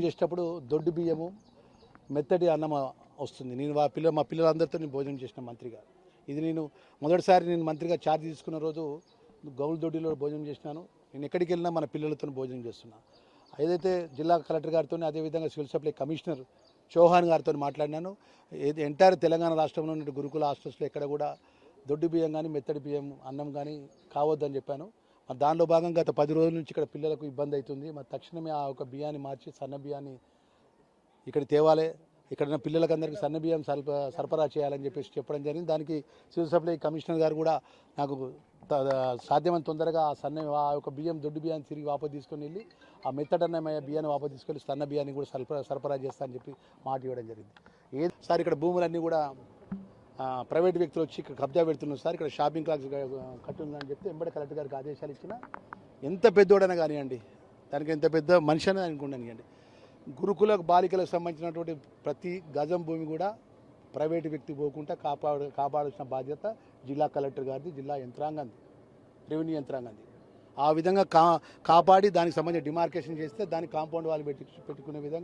చేసేటప్పుడు దొడ్డు బియ్యము మెత్తటి అన్నం వస్తుంది. నేను మా పిల్ల మా పిల్లలందరితో నేను భోజనం చేసిన మంత్రిగా. ఇది నేను మొదటిసారి నేను మంత్రిగా ఛార్జ్ తీసుకున్న రోజు గౌల్ దొడ్డిలో భోజనం చేసినాను. నేను ఎక్కడికి వెళ్ళినా మన పిల్లలతో భోజనం చేస్తున్నా. ఏదైతే జిల్లా కలెక్టర్ గారితో అదేవిధంగా సివిల్ సప్లై కమిషనర్ చౌహాన్ గారితో మాట్లాడినాను. ఏది ఎంటైర్ తెలంగాణ రాష్ట్రంలో ఉన్న గురుకుల హాస్టల్స్లో ఎక్కడ కూడా దొడ్డు బియ్యం కానీ మెత్తడి బియ్యం అన్నం కానీ కావద్దని చెప్పాను. దానిలో భాగంగా గత పది రోజుల నుంచి ఇక్కడ పిల్లలకు ఇబ్బంది అవుతుంది. మరి తక్షణమే ఆ ఒక బియ్యాన్ని మార్చి సన్న బియ్యాన్ని ఇక్కడ తేవాలి. ఇక్కడ ఉన్న పిల్లలకందరికీ సన్న బియ్యం సరఫ సరఫరా చేయాలని చెప్పేసి చెప్పడం జరిగింది. దానికి సివిల్ సప్లై కమిషనర్ గారు కూడా నాకు సాధ్యమైన తొందరగా ఆ సన్న ఆ యొక్క బియ్యం దొడ్డు బియ్యాన్ని తిరిగి వాపసు తీసుకొని వెళ్ళి ఆ మెత్తడన్నమయ్య బియ్యాన్ని వాపసు తీసుకెళ్ళి సన్న బియ్యాన్ని కూడా సరఫరా సరఫరా చేస్తా అని చెప్పి మాట ఇవ్వడం జరిగింది. ఏ సార్ ఇక్కడ భూములన్నీ కూడా ప్రైవేట్ వ్యక్తులు వచ్చి ఇక్కడ కబ్జా పెడుతున్నారు సార్. ఇక్కడ షాపింగ్ కాల్స్ కట్టుందని చెప్తే ఎంబడి కలెక్టర్ గారికి ఆదేశాలు ఇచ్చిన ఎంత పెద్దోడైనా కానివ్వండి దానికి ఎంత పెద్ద మనిషి అని అనుకుంటానివ్వండి గురుకుల బాలికలకు సంబంధించినటువంటి ప్రతి గజం భూమి కూడా ప్రైవేటు వ్యక్తి పోకుండా కాపాడు కాపాడాల్సిన బాధ్యత జిల్లా కలెక్టర్ గారిది జిల్లా యంత్రాంగంది రెవెన్యూ యంత్రాంగంది ఆ విధంగా కా కాపాడి దానికి సంబంధించిన డిమార్కేషన్ చేస్తే దానికి కాంపౌండ్ వాళ్ళు పెట్టి పెట్టుకునే విధంగా